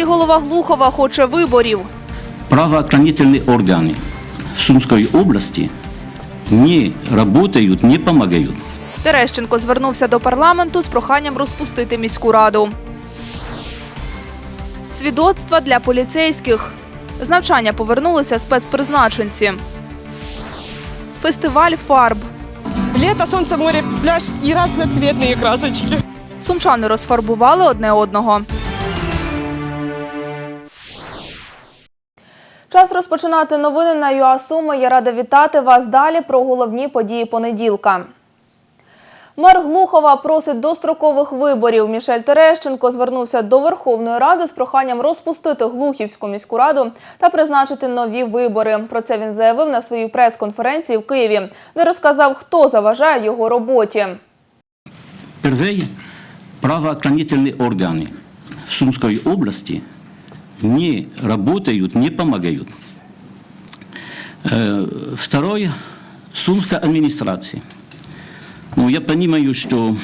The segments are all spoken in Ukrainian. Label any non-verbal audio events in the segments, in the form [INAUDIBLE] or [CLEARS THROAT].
Міський голова Глухова хоче виборів. правоохранительные органы в Сумской области не работают, не помогают. Терещенко звернувся до парламенту з проханням розпустити міську раду. Свідоцтва для поліцейських. З навчання повернулися спецпризначенці. Фестиваль фарб. Лето, солнце, море, пляж и разноцветные красочки. Сумчани розфарбували одне одного. Час розпочинати новини на ЮА Суми. Я рада вітати вас далі про головні події понеділка. Мер Глухова просить дострокових виборів. Мішель Терещенко звернувся до Верховної Ради з проханням розпустити Глухівську міську раду та призначити нові вибори. Про це він заявив на своїй прес-конференції в Києві, де розказав, хто заважає його роботі. Первые правоохранительные органы в Сумской области не работают, не помогают. Э, Второе – Сумская администрация. Ну, я понимаю, что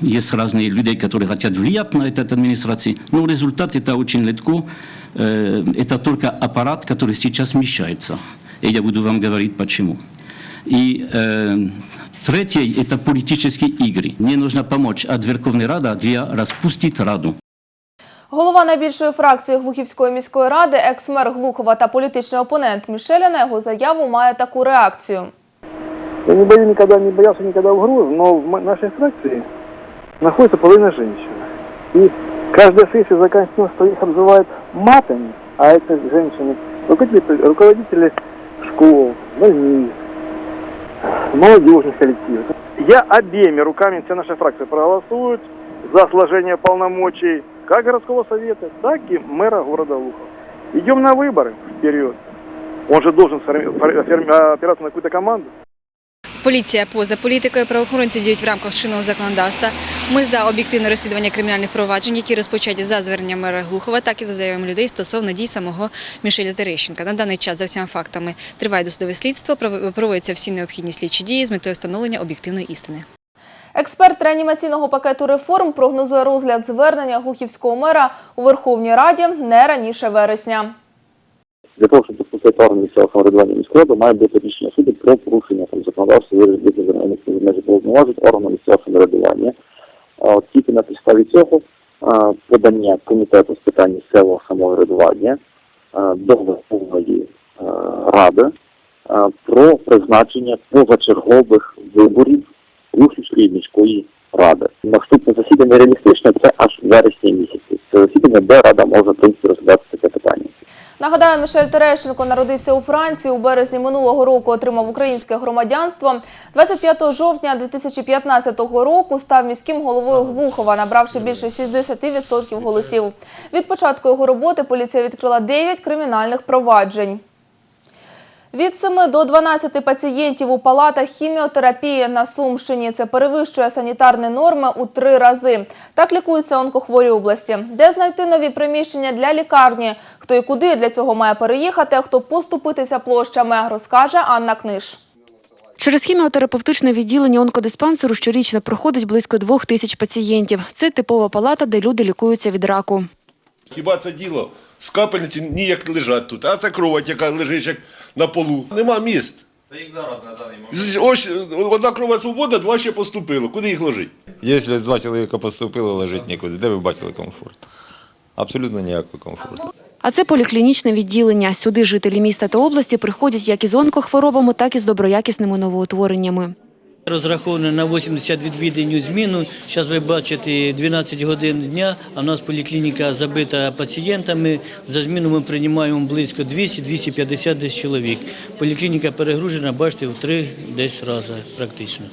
есть разные люди, которые хотят влиять на эту администрацию, но результат это очень легко. Э, Это только аппарат, который сейчас смещается. И я буду вам говорить почему. И э, третье – это политические игры. Мне нужно помочь от Верховной Рады для распустить Раду. Голова найбільшої фракції Глухівської міської ради, екс-мер Глухова та політичний опонент Мішеля на його заяву має таку реакцію. Я не боюсь никогда, не боялся никогда угроз, но в м- нашей фракции находится половина женщин. И каждая сессия заканчивается, что их обзывают матами, а это женщины, руководители, руководители школ, больниц, молодежных коллективов. Я обеими руками, вся наша фракция проголосует за сложение полномочий как городского совета, так и мэра города Лухов. Идем на выборы вперед. Он же должен сформи- фор- ферми- опираться на какую-то команду. Поліція поза політикою, правоохоронці діють в рамках чинного законодавства. Ми за об'єктивне розслідування кримінальних проваджень, які розпочаті за зверненням мера Глухова, так і за заявами людей стосовно дій самого Мішеля Терещенка. На даний час за всіма фактами триває досудове слідство, пров- проводяться всі необхідні слідчі дії з метою встановлення об'єктивної істини. Експерт реанімаційного пакету реформ прогнозує розгляд звернення глухівського мера у Верховній Раді не раніше вересня. для того, щоб допустити орган місцевого самоврядування міської ради, має бути рішення суду про порушення там законодавства виробити за межі повноважень органу місцевого самоврядування. Тільки на підставі цього подання комітету з питань місцевого самоврядування до Верховної Ради про призначення позачергових виборів Рухівської міської ради. Наступне засідання реалістичне це аж вересні місяці. Це засідання, де рада може принципі розглядати таке питання. Нагадаю, Мішель Терещенко народився у Франції. У березні минулого року отримав українське громадянство. 25 жовтня 2015 року став міським головою Глухова, набравши більше 60% голосів. Від початку його роботи поліція відкрила 9 кримінальних проваджень. Від 7 до 12 пацієнтів у палатах хіміотерапії на Сумщині. Це перевищує санітарні норми у три рази. Так лікуються онкохворі області. Де знайти нові приміщення для лікарні? Хто і куди для цього має переїхати, а хто поступитися площами, розкаже Анна Книж. Через хіміотерапевтичне відділення онкодиспансеру щорічно проходить близько двох тисяч пацієнтів. Це типова палата, де люди лікуються від раку. Хіба це діло з капельниці ніяк лежать тут, а це кровать, яка лежить як на полу. Нема міст. Та їх зараз на даний момент. Ось одна крова свобода, два ще поступило. Куди їх ложить? Якщо два чоловіка поступили, лежить нікуди. Де ви бачили комфорт? Абсолютно ніякого комфорту. А це поліклінічне відділення. Сюди жителі міста та області приходять як із онкохворобами, так і з доброякісними новоутвореннями. Розраховано на 80 відвідень у зміну. Зараз ви бачите 12 годин дня, а в нас поліклініка забита пацієнтами. За зміну ми приймаємо близько 200-250 десь чоловік. Поліклініка перегружена, бачите, в три десь рази практично.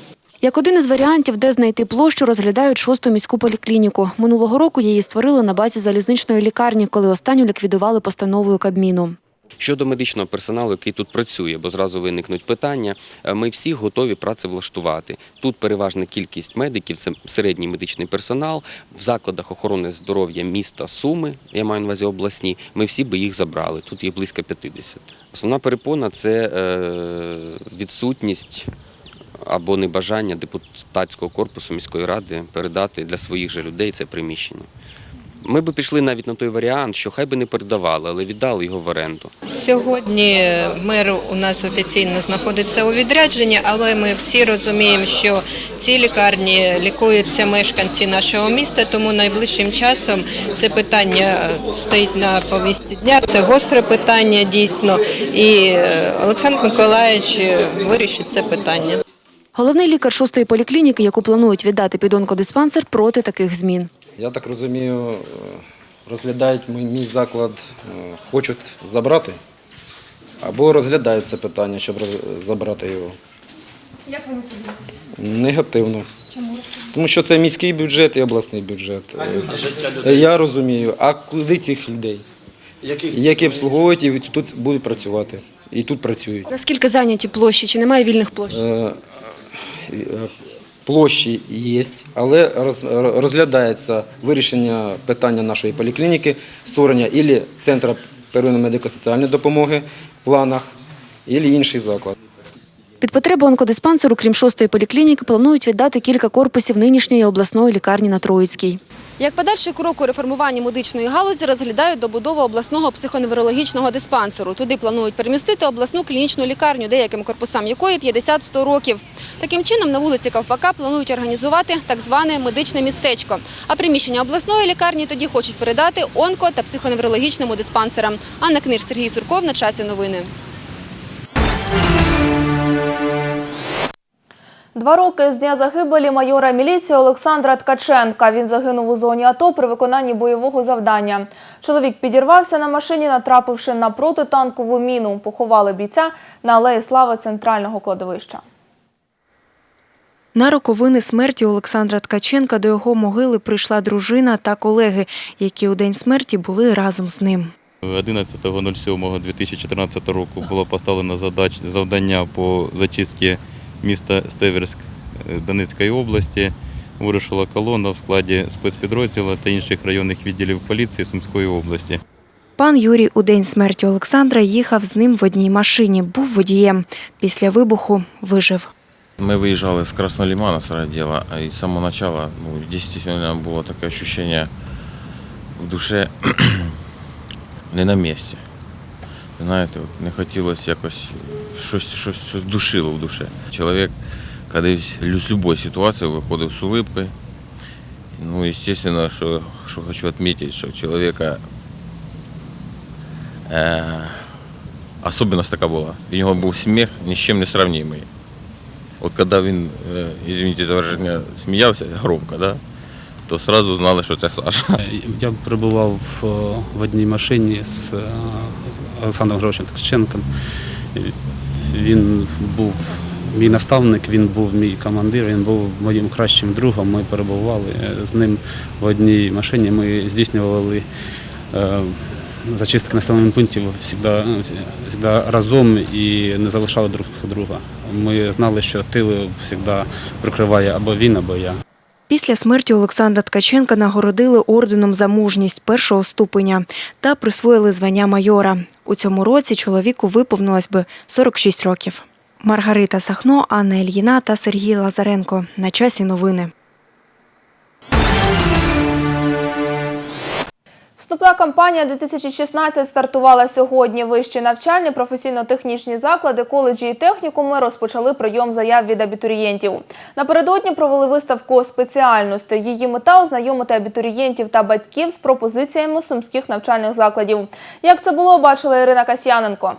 Як один із варіантів, де знайти площу, розглядають шосту міську поліклініку. Минулого року її створили на базі залізничної лікарні, коли останню ліквідували постановою Кабміну. Щодо медичного персоналу, який тут працює, бо зразу виникнуть питання, е, ми всі готові працевлаштувати. Тут переважна кількість медиків, це середній медичний персонал. В закладах охорони здоров'я міста Суми, я маю на увазі обласні, ми всі би їх забрали. Тут їх близько 50. Основна перепона це е, відсутність або небажання депутатського корпусу міської ради передати для своїх же людей це приміщення. Ми би пішли навіть на той варіант, що хай би не передавали, але віддали його в оренду. Сьогодні мер у нас офіційно знаходиться у відрядженні, але ми всі розуміємо, що ці лікарні лікуються мешканці нашого міста, тому найближчим часом це питання стоїть на повісті дня. Це гостре питання дійсно, і е, Олександр Миколаївич вирішить це питання. Головний лікар шостої поліклініки, яку планують віддати під онкодиспансер, проти таких змін. Я так розумію, е, розглядають мій, мій заклад, е, хочуть забрати або розглядають це питання, щоб забрати його. Як ви не дивитеся? Негативно. Чому? Тому що це міський бюджет і обласний бюджет. Е, Я розумію. А куди цих людей? Які обслуговують і тут будуть працювати. І тут працюють. Наскільки зайняті площі? Чи немає вільних площ? Е, Площі є, але розглядається вирішення питання нашої поліклініки, створення ілі центру первинної медико-соціальної допомоги в планах, ілі інший заклад. Під потребу онкодиспансеру, крім шостої поліклініки, планують віддати кілька корпусів нинішньої обласної лікарні на Троїцькій. Як подальший крок у реформуванні медичної галузі розглядають добудову обласного психоневрологічного диспансеру. Туди планують перемістити обласну клінічну лікарню, деяким корпусам якої 50-100 років. Таким чином, на вулиці Ковпака планують організувати так зване медичне містечко. А приміщення обласної лікарні тоді хочуть передати онко- та психоневрологічному диспансерам. Анна Книж, Сергій Сурков на часі новини. Два роки з дня загибелі майора міліції Олександра Ткаченка. Він загинув у зоні АТО при виконанні бойового завдання. Чоловік підірвався на машині, натрапивши на протитанкову міну. Поховали бійця на алеї слави центрального кладовища. На роковини смерті Олександра Ткаченка до його могили прийшла дружина та колеги, які у день смерті були разом з ним. 11.07.2014 року було поставлено задач, завдання по зачистці міста Северськ е, Донецької області. Вирушила колона в складі спецпідрозділу та інших районних відділів поліції Сумської області. Пан Юрій у день смерті Олександра їхав з ним в одній машині, був водієм. Після вибуху вижив. Мы выезжали с Красного Лимана, с дела, и с самого начала ну, действительно было такое ощущение в душе [CLEARS THROAT] не на місці. Знаєте, от не хотілося якось щось, щось, щось душило в душе. Чоловік, коли з будь-якої ситуації виходив з улыбкою, ну, естественно, що, що хочу відмітити, що чоловіка е, особливість така була. У нього був сміх ні з чим не сравнимий. От коли він, е, извините за враження, сміявся громко, да, то одразу знали, що це Саша. Я перебував в, в одній машині з е, Олександром Григоровичем Ткаченком. Він був мій наставник, він був мій командир, він був моїм кращим другом. Ми перебували е, з ним в одній машині. Ми здійснювали е, зачистки населених пунктів завжди разом і не залишали друг друга. Ми знали, що тили завжди прикриває або він, або я. Після смерті Олександра Ткаченка нагородили орденом за мужність першого ступеня та присвоїли звання майора. У цьому році чоловіку виповнилось би 46 років. Маргарита Сахно, Анна Ільїна та Сергій Лазаренко. На часі новини. Вступна кампанія 2016 стартувала сьогодні. Вищі навчальні, професійно-технічні заклади, коледжі і технікуми розпочали прийом заяв від абітурієнтів. Напередодні провели виставку спеціальностей. Її мета ознайомити абітурієнтів та батьків з пропозиціями сумських навчальних закладів. Як це було, бачила Ірина Касьяненко.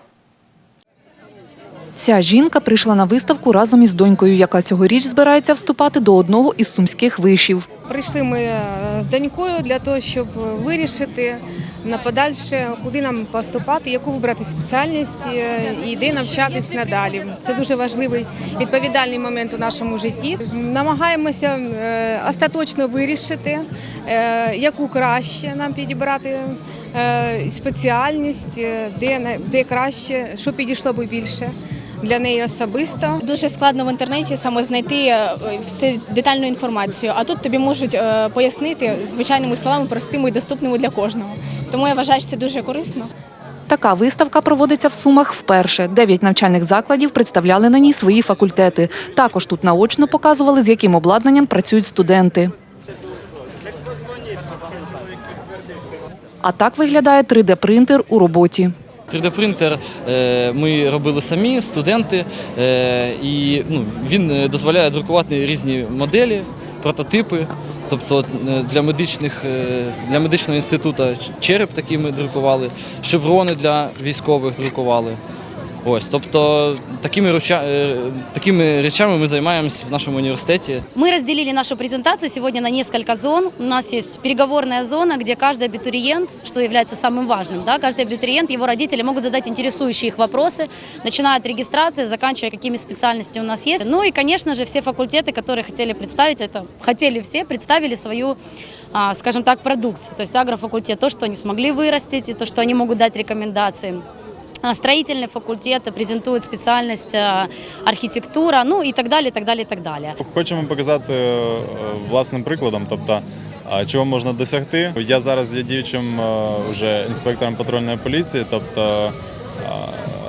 Ця жінка прийшла на виставку разом із донькою, яка цьогоріч збирається вступати до одного із сумських вишів. Прийшли ми е, з донькою для того, щоб вирішити на подальше, куди нам поступати, яку вибрати спеціальність е, і де навчатись надалі. Це дуже важливий відповідальний момент у нашому житті. Намагаємося е, остаточно вирішити, яку краще нам підібрати спеціальність, де, де краще, що підійшло би більше. Для неї особисто Дуже складно в інтернеті саме знайти е, всю детальну інформацію, а тут тобі можуть е, пояснити звичайними словами, простими і доступними для кожного. Тому я вважаю, що це дуже корисно. Така виставка проводиться в Сумах вперше. Дев'ять навчальних закладів представляли на ній свої факультети. Також тут наочно показували, з яким обладнанням працюють студенти. А так виглядає 3D-принтер у роботі. 3D-принтер е, ми робили самі, студенти, е, і ну, він е, дозволяє друкувати різні моделі, прототипи. Тобто для, медичних, для медичного інституту череп такий ми друкували, шеврони для військових друкували. Ось, тобто такими, реча- е, такими речами ми займаємось в нашому університеті. Мы разделили нашу презентацию сегодня на несколько зон. У нас есть переговорная зона, где каждый абитуриент, что является самым важным, да, каждый абитуриент, его родители могут задать интересующие их вопросы, начиная от регистрации, заканчивая какими специальностями у нас есть. Ну и, конечно же, все факультеты, которые хотели представить, это хотели все, представили свою а, скажем так, продукцию. То есть агрофакультет, то, что они смогли вырастить, и то, что они могут дать рекомендации. Строительный факультет презентует специальность а, архитектура, ну и так далее, так далее, так далее. Хочемо показати е, власним прикладом, тобто чого можна досягти. Я зараз є діючим е, вже інспектором патрульної поліції, тобто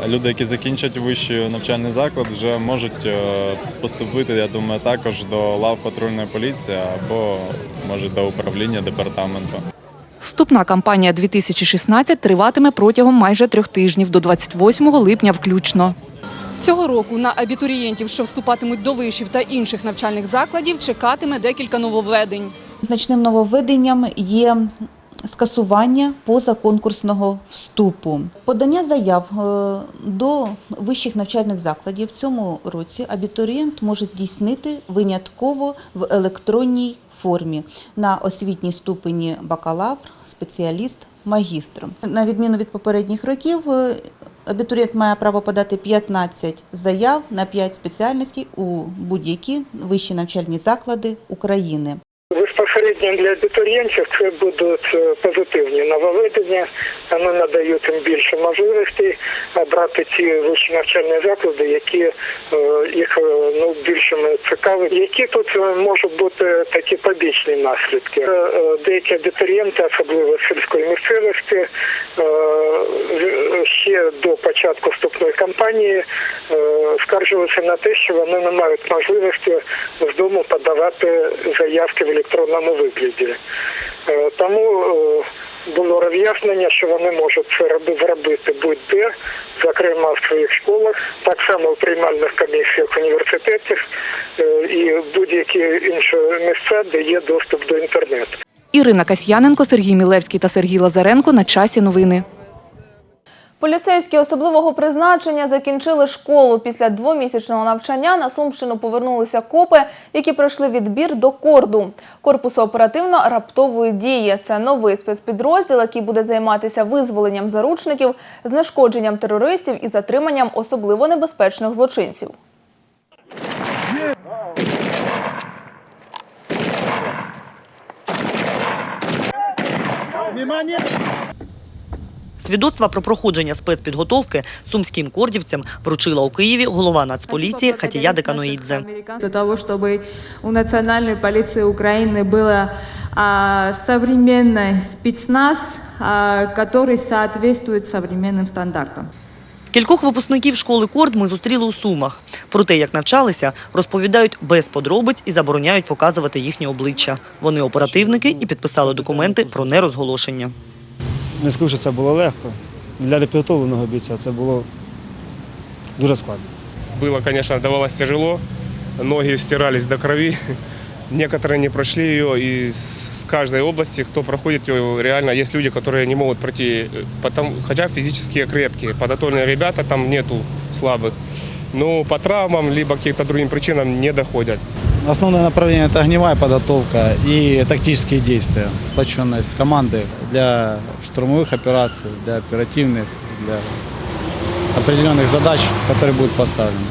люди, які закінчать вищий навчальний заклад, вже можуть е, поступити, я думаю, також до лав патрульної поліції або може до управління департаменту. Вступна кампанія 2016 триватиме протягом майже трьох тижнів до 28 липня включно. Цього року на абітурієнтів, що вступатимуть до вишів та інших навчальних закладів, чекатиме декілька нововведень. Значним нововведенням є скасування позаконкурсного вступу. Подання заяв е, до вищих навчальних закладів в цьому році абітурієнт може здійснити винятково в електронній формі на освітній ступені бакалавр, спеціаліст, магістр. На відміну від попередніх років, е, абітурієнт має право подати 15 заяв на 5 спеціальностей у будь-які вищі навчальні заклади України. Безпосередньо для абітурієнтів це будуть е, позитивні нововведення. Вони надають їм більше можливостей обрати ті вищі навчальні заклади, які е, їх е, ну, більше цікавить. Які тут можуть бути такі побічні наслідки? Деякі абітурієнти, особливо сільської місцевості, ще до початку вступної кампанії скаржилися на те, що вони не мають можливості з дому подавати заявки в електронному вигляді. Е, Тому е, було роз'яснення, що вони можуть це робити будь-де, зокрема в своїх школах, так само в приймальних комісіях університетів е, і будь-які інші місця, де є доступ до інтернету. Ірина Касьяненко, Сергій Мілевський та Сергій Лазаренко на часі новини. Поліцейські особливого призначення закінчили школу. Після двомісячного навчання на Сумщину повернулися копи, які пройшли відбір до корду корпусу оперативно-раптової дії. Це новий спецпідрозділ, який буде займатися визволенням заручників, знешкодженням терористів і затриманням особливо небезпечних злочинців. Свідоцтва про проходження спецпідготовки сумським кордівцям вручила у Києві голова Нацполіції Хатія Деканоїдзе. Для того, чтобы у национальной полиции Украины было а, современный спецназ, а, который соответствует современным стандартам. Кількох випускників школи Корд ми зустріли у Сумах. Про те, як навчалися, розповідають без подробиць і забороняють показувати їхні обличчя. Вони оперативники і підписали документи про нерозголошення. Не скажу, що це було легко. Для непідготовленого бійця це було дуже складно. Было, конечно, давалось тяжело. Ноги стирались до крови. [LAUGHS] Некоторые не прошли ее, и с с каждой области, кто проходит ее, реально есть люди, которые не могут пройти, э, потому, хотя физически крепкие, подготовленные ребята, там нету слабых. Но по травмам, либо каким-то другим причинам не доходят. Основное направление – это огневая подготовка и тактические действия, сплоченность команды для штурмовых операций, для оперативных, для определенных задач, которые будут поставлены.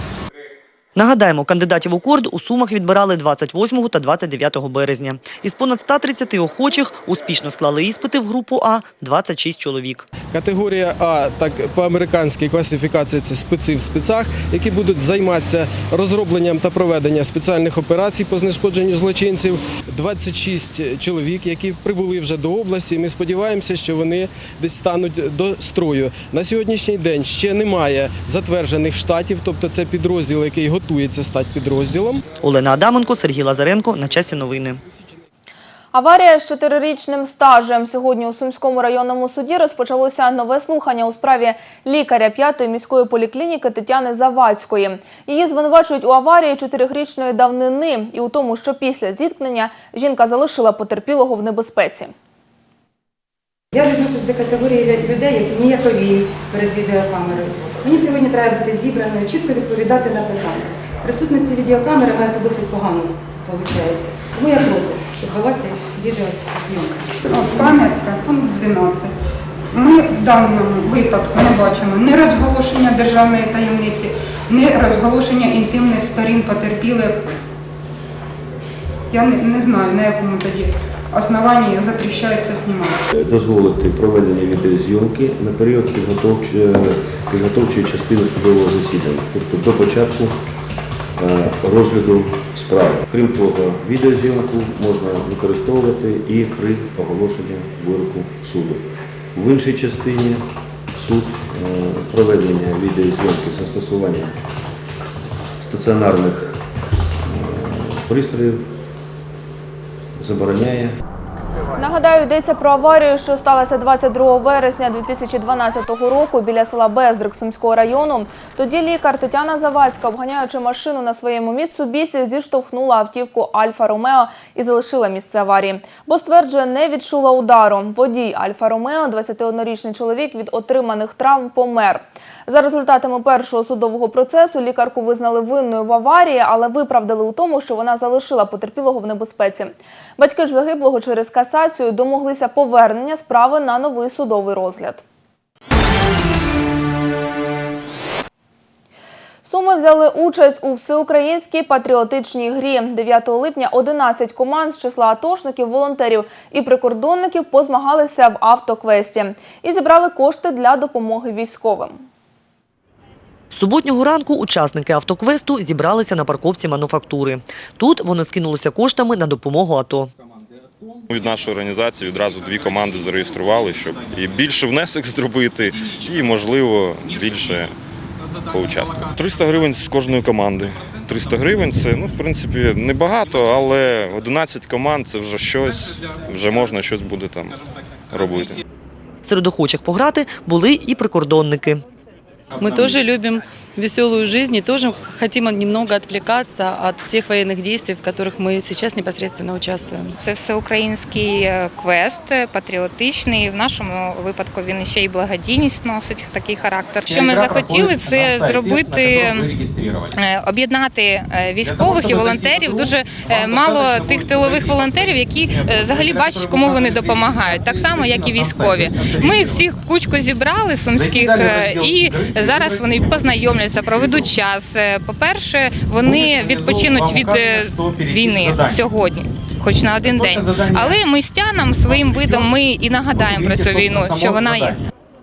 Нагадаємо, кандидатів у корд у Сумах відбирали 28 та 29 березня. Із понад 130 охочих успішно склали іспити в групу А 26 чоловік. Категорія А, так по американській класифікації це специ в спецах, які будуть займатися розробленням та проведенням спеціальних операцій по знешкодженню злочинців. 26 чоловік, які прибули вже до області. Ми сподіваємося, що вони десь стануть до строю. На сьогоднішній день ще немає затверджених штатів, тобто це підрозділ, який готується стати підрозділом. Олена Адаменко, Сергій Лазаренко. На часі новини. Аварія з чотирирічним стажем. Сьогодні у Сумському районному суді розпочалося нове слухання у справі лікаря п'ятої міської поліклініки Тетяни Завадської. Її звинувачують у аварії чотирирічної давнини і у тому, що після зіткнення жінка залишила потерпілого в небезпеці. Я відношусь до категорії людей, які ніяковіють перед відеокамерою. Мені сьогодні треба бути зібраною, чітко відповідати на питання. Присутності відеокамери це досить погано виходить. Тому я проти, щоб велася відеозйомка. Пам'ятка, пункт 12. Ми в даному випадку не бачимо ні розголошення державної таємниці, ні розголошення інтимних сторін потерпілих. Я не, не знаю, на якому тоді основанні запрещається знімати. дозволити проведення відеозйомки на період підготовчої, частини судового засідання, тобто до початку е, розгляду справи. Крім того, відеозйомку можна використовувати і при оголошенні вироку суду. В іншій частині суд е, проведення відеозйомки з застосуванням стаціонарних е, пристроїв забороняє. Нагадаю, йдеться про аварію, що сталася 22 вересня 2012 року біля села Бездрик Сумського району. Тоді лікар Тетяна Завадська, обганяючи машину на своєму Мітсубісі, зіштовхнула автівку Альфа Ромео і залишила місце аварії. Бо стверджує, не відчула удару. Водій Альфа Ромео, 21-річний чоловік, від отриманих травм помер. За результатами першого судового процесу лікарку визнали винною в аварії, але виправдали у тому, що вона залишила потерпілого в небезпеці. Батьки ж загиблого через касацію домоглися повернення справи на новий судовий розгляд. Суми взяли участь у всеукраїнській патріотичній грі. 9 липня 11 команд з числа атошників, волонтерів і прикордонників позмагалися в автоквесті і зібрали кошти для допомоги військовим. Суботнього ранку учасники автоквесту зібралися на парковці мануфактури. Тут вони скинулися коштами на допомогу АТО. Від нашої організації відразу дві команди зареєстрували, щоб і більше внесок [LAUGHS] зробити, і, можливо, більше поучаствувати. 300 гривень з кожної команди. 300 гривень це, ну, в принципі, небагато, але 11 команд це вже щось, вже можна щось буде там робити. Серед охочих пограти були і прикордонники. Мы тоже любим веселую жизнь и тоже хотим немного отвлекаться от тех военных действий, в которых мы сейчас непосредственно участвуем. Це всеукраїнський е, квест, е, патріотичний. В нашому випадку він ще й благодійність носить такий характер. Що ми захотіли, це зробити е, об'єднати е, військових і волонтерів. Дуже е, мало тих тилових волонтерів, які е, взагалі бачать, кому вони допомагають, так само як і військові. Ми всіх в кучку зібрали сумських е, і зараз вони познайомляться, проведуть час. Е, По-перше, вони відпочинуть від е, війни сьогодні. Хоч на один день, але мистянам своїм видом ми і нагадаємо про цю війну, що вона є.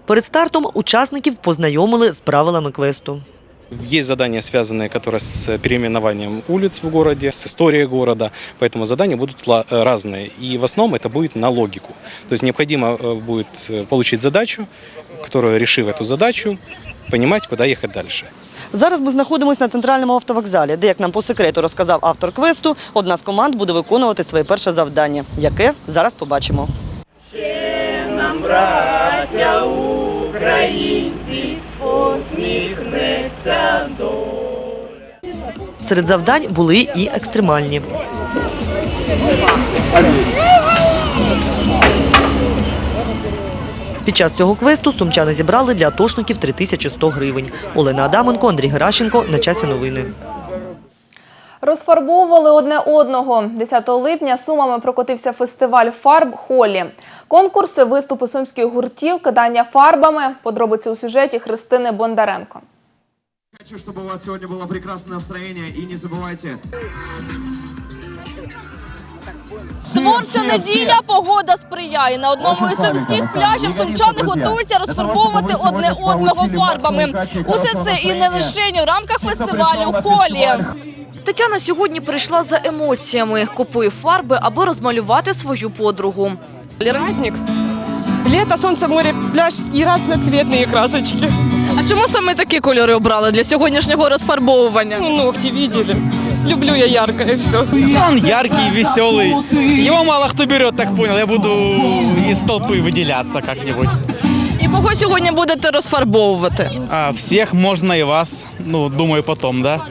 Перед стартом учасників познайомили з правилами квесту. Есть задания, связанные которые с переименованием улиц в городе, с историей города, поэтому задания будут ла- э, разные. И в основном это будет на логику. То есть необходимо э, будет э, получить задачу, которую, решив эту задачу, понимать, куда ехать дальше. Зараз ми знаходимося на центральному автовокзалі, де, як нам по секрету розказав автор квесту, одна з команд буде виконувати своє перше завдання. Яке зараз побачимо. Нам, браття українці, посміхнеться Серед завдань були і екстремальні. Під час цього квесту сумчани зібрали для атошників 3100 гривень. Олена Адаменко, Андрій Геращенко. На часі новини. Розфарбовували одне одного. 10 липня сумами прокотився фестиваль фарб Холі. Конкурси, виступи сумських гуртів, кидання фарбами. Подробиці у сюжеті Христини Бондаренко. Хочу, чтобы у вас сегодня было прекрасное настроение и не забывайте. Творча неділя, погода сприяє. На одному із сумських пляжів сумчани готуються розфарбовувати одне одного фарбами. Усе це і не лише у рамках фестивалю Холі. Тетяна сьогодні прийшла за емоціями. Купує фарби, аби розмалювати свою подругу. Праздник. Лето, сонце, море, пляж і разноцветні красочки. А чому саме такі кольори обрали для сьогоднішнього розфарбовування? Ну, ногти видели. люблю я яркое все. Он яркий, веселый. Его мало кто берет, так понял. Я буду из толпы выделяться как-нибудь. І кого сьогодні будете розфарбовувати? А всех можно и вас. Ну, думаю, потом, да?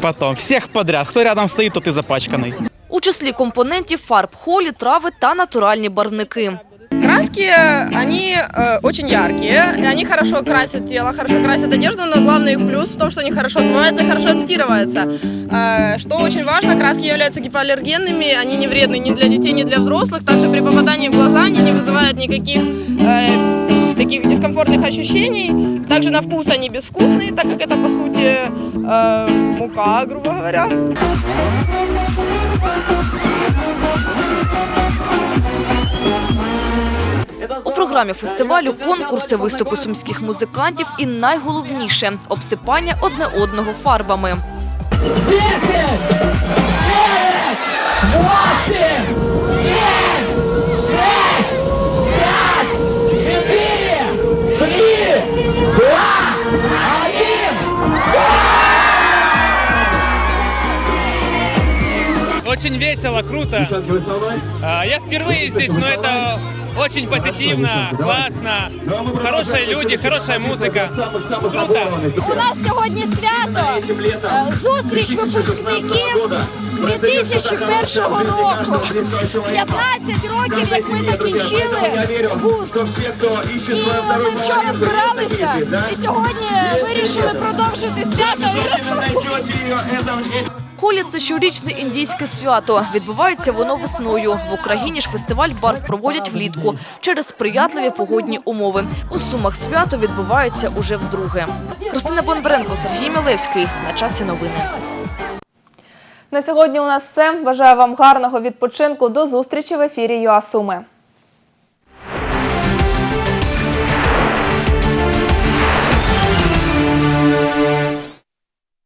Потом. Всех подряд. Кто рядом стоит, тот и запачканный. У числі компонентів фарб холі, трави та натуральні барвники. Краски, они э, очень яркие, они хорошо красят тело, хорошо красят одежду, но главный их плюс в том, что они хорошо отмываются хорошо отстирываются. Э, что очень важно, краски являются гипоаллергенными, они не вредны ни для детей, ни для взрослых. Также при попадании в глаза они не вызывают никаких э, таких дискомфортных ощущений. Также на вкус они безвкусные, так как это по сути э, мука, грубо говоря. Програмі фестивалю конкурси, виступи сумських музикантів і найголовніше обсипання одне одного фарбами. Очень весело, круто. А, Я впервые здесь, но это очень позитивно, классно. Хорошие люди, хорошая музыка. Круто. У нас сьогодні свято, е, зустріч випускників 2001 року. 15 років, як ми закінчили вуз. І ми вчора збиралися, і сьогодні вирішили продовжити свято і розпакувати. Холі – це щорічне індійське свято. Відбувається воно весною. В Україні ж фестиваль барв проводять влітку через сприятливі погодні умови. У Сумах свято відбувається уже вдруге. Христина Бондаренко, Сергій Мілевський. На часі новини. На сьогодні у нас все. Бажаю вам гарного відпочинку. До зустрічі в ефірі ЮАСуми.